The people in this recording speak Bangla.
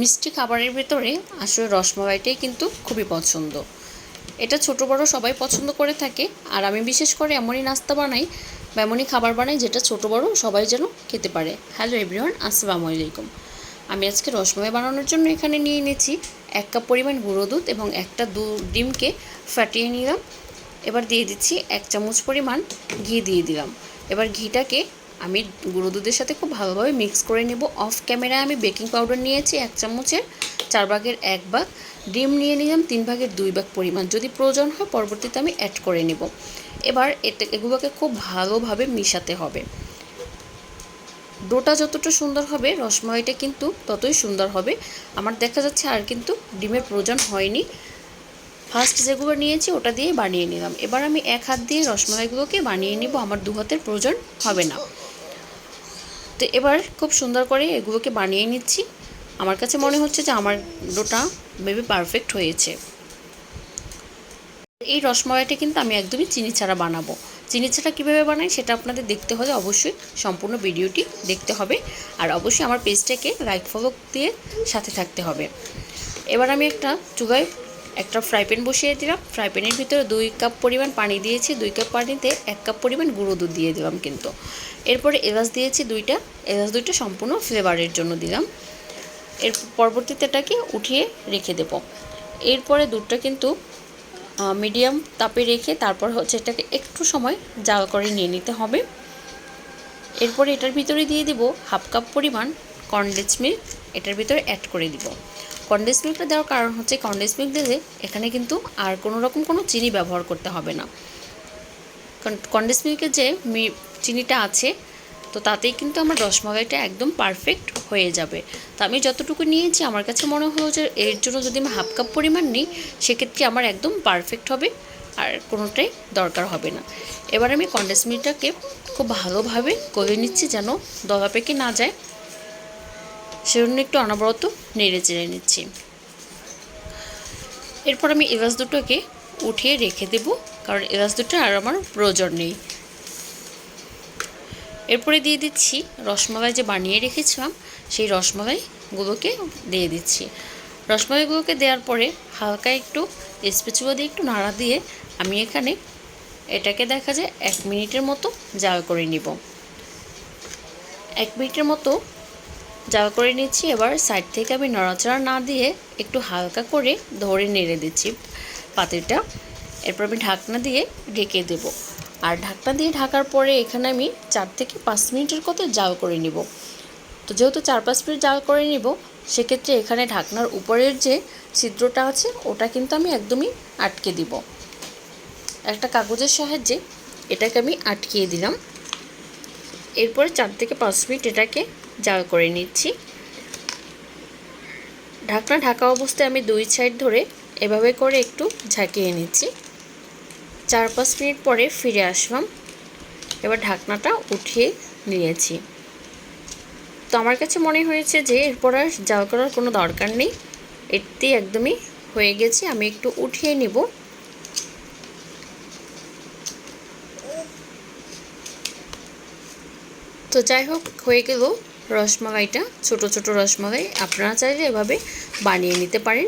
মিষ্টি খাবারের ভেতরে আসলে রসমালাইটাই কিন্তু খুবই পছন্দ। এটা ছোট বড় সবাই পছন্দ করে থাকে, আর আমি বিশেষ করে এমনই নাস্তা বানাই বা এমনই খাবার বানাই যেটা ছোট বড় সবাই যেন খেতে পারে। হ্যালো এভরিওয়ান আসসালামু আলাইকুম। আমি আজকে রসমালাই বানানোর জন্য এখানে নিয়ে নিয়েছি এক কাপ পরিমাণ গুঁড়ো দুধ এবং একটা দু ডিমকে ফাটিয়ে নিলাম। এবার দিয়ে দিচ্ছি এক চামচ পরিমাণ ঘি দিয়ে দিলাম। এবার ঘিটাকে আমি গুঁড়ো দুধের সাথে খুব ভালোভাবে মিক্স করে নেব। অফ ক্যামেরায় আমি বেকিং পাউডার নিয়েছি এক চামচের, চার ভাগের এক ভাগ। ডিম নিয়ে নিলাম তিন ভাগের দুই ভাগ পরিমাণ। যদি প্রয়োজন হয় পরবর্তীতে আমি অ্যাড করে নেব। এবার এটা এগুলোকে খুব ভালোভাবে মিশাতে হবে। ডোটা যতটা সুন্দর হবে, রসমালাইটা কিন্তু ততই সুন্দর হবে। আমার দেখা যাচ্ছে আর কিন্তু ডিমের প্রয়োজন হয়নি। ফার্স্ট যেগুলো নিয়েছি ওটা দিয়ে বানিয়ে নিলাম। এবার আমি এক হাত দিয়ে রসমালাইগুলোকে বানিয়ে নিব। আমার দু হাতের প্রয়োজন হবে না। তো এবার খুব সুন্দর করে এগুলোকে বানিয়ে নিচ্ছি। আমার কাছে মনে হচ্ছে যে আমার ডোটা বেবি পারফেক্ট হয়েছে। এই রসমালাইটা কিন্তু আমি একদমই চিনি ছাড়া বানাবো। চিনি ছাড়া কীভাবে বানাই সেটা আপনাদের দেখতে হলে অবশ্যই সম্পূর্ণ ভিডিওটি দেখতে হবে। আর অবশ্যই আমার পেজটাকে লাইক ফলো দিয়ে সাথে থাকতে হবে। এবার আমি একটা চুলায় একটা ফ্রাই প্যান বসিয়ে দিলাম। ফ্রাই প্যানের ভিতরে দুই কাপ পরিমাণ পানি দিয়েছি, দুই কাপ পানিতে এক কাপ পরিমাণ গুঁড়ো দুধ দিয়ে দিলাম কিন্তু। এরপরে এলাচ দিয়েছি দুইটা, এলাচ দুইটা সম্পূর্ণ ফ্লেভারের জন্য দিলাম। এর পরবর্তীতে এটাকে উঠিয়ে রেখে দেব। এরপরে দুধটা কিন্তু মিডিয়াম তাপে রেখে তারপর হচ্ছে এটাকে একটু সময় জাল করে নিয়ে নিতে হবে। এরপরে এটার ভিতরে দিয়ে দিব হাফ কাপ পরিমাণ কনডেন্স মিল্ক এটার ভিতরে অ্যাড করে দিব। কনডেন্স মিল্কটা দেওয়ার কারণ হচ্ছে কনডেন্স মিল্ক দিলে এখানে কিন্তু আর কোনো রকম কোনো চিনি ব্যবহার করতে হবে না। কনডেন্স মিল্কের যে চিনিটা আছে, তো তাতেই কিন্তু আমার রসমালাইটা একদম পারফেক্ট হয়ে যাবে। তো আমি যতটুকু নিয়েছি, আমার কাছে মনে হলো যে এর জন্য যদি আমি হাফ কাপ পরিমাণ নিই, সেক্ষেত্রে আমার একদম পারফেক্ট হবে আর কোনোটাই দরকার হবে না। এবার আমি কন্ডেন্স মিল্কটাকে খুব ভালোভাবে করে নিচ্ছি যেন দলা পেকে না যায়। সেজন্য একটু অনবরত নেড়ে চেড়ে নিচ্ছি। এরপর আমি এলাচ দুটোকে উঠিয়ে রেখে দেব, কারণ এলাচ দুটো আর আমার প্রয়োজন নেই। এরপরে দিয়ে দিচ্ছি রসমালাই যে বানিয়ে রেখেছিলাম, সেই রসমালাইগুলোকে দিয়ে দিচ্ছি। রসমালাইগুলোকে দেওয়ার পরে হালকা একটু স্পেচুয়া দিয়ে একটু নাড়া দিয়ে আমি এখানে এটাকে দেখা যায় এক মিনিটের মতো জাল করে নিব। এক মিনিটের মতো জাল করে নিচ্ছি। এবার সাইড থেকে আমি নড়াচড়া না দিয়ে একটু হালকা করে ধরে নেড়ে দিচ্ছি পাতিলটা। এরপর আমি ঢাকনা দিয়ে ঢেকে দেবো। আর ঢাকনা দিয়ে ঢাকার পরে এখানে আমি চার থেকে পাঁচ মিনিটের কত জাল করে নিব। তো যেহেতু চার পাঁচ মিনিট জাল করে নিব, সেক্ষেত্রে এখানে ঢাকনার উপরের যে ছিদ্রটা আছে, ওটা কিন্তু আমি একদমই আটকে দিব। একটা কাগজের সাহায্যে এটাকে আমি আটকিয়ে দিলাম। এরপরে চার থেকে পাঁচ মিনিট এটাকে জাল করে নিচ্ছি। ঢাকনা ঢাকা অবস্থায় আমি দুই সাইড ধরে এভাবে করে একটু ঝাঁকিয়ে নিচ্ছি। চার পাঁচ মিনিট পরে ফিরে আসলাম। এবার ঢাকনাটা উঠিয়ে নিয়েছি। তো আমার কাছে মনে হয়েছে যে এরপর আর জাল করার কোনো দরকার নেই। এটি একদমই হয়ে গেছে, আমি একটু উঠিয়ে নিব। তো যাই হোক, হয়ে গেল রসমালাইটা ছোট ছোট রসমালাই আপনারা চাইলে এভাবে বানিয়ে নিতে পারেন।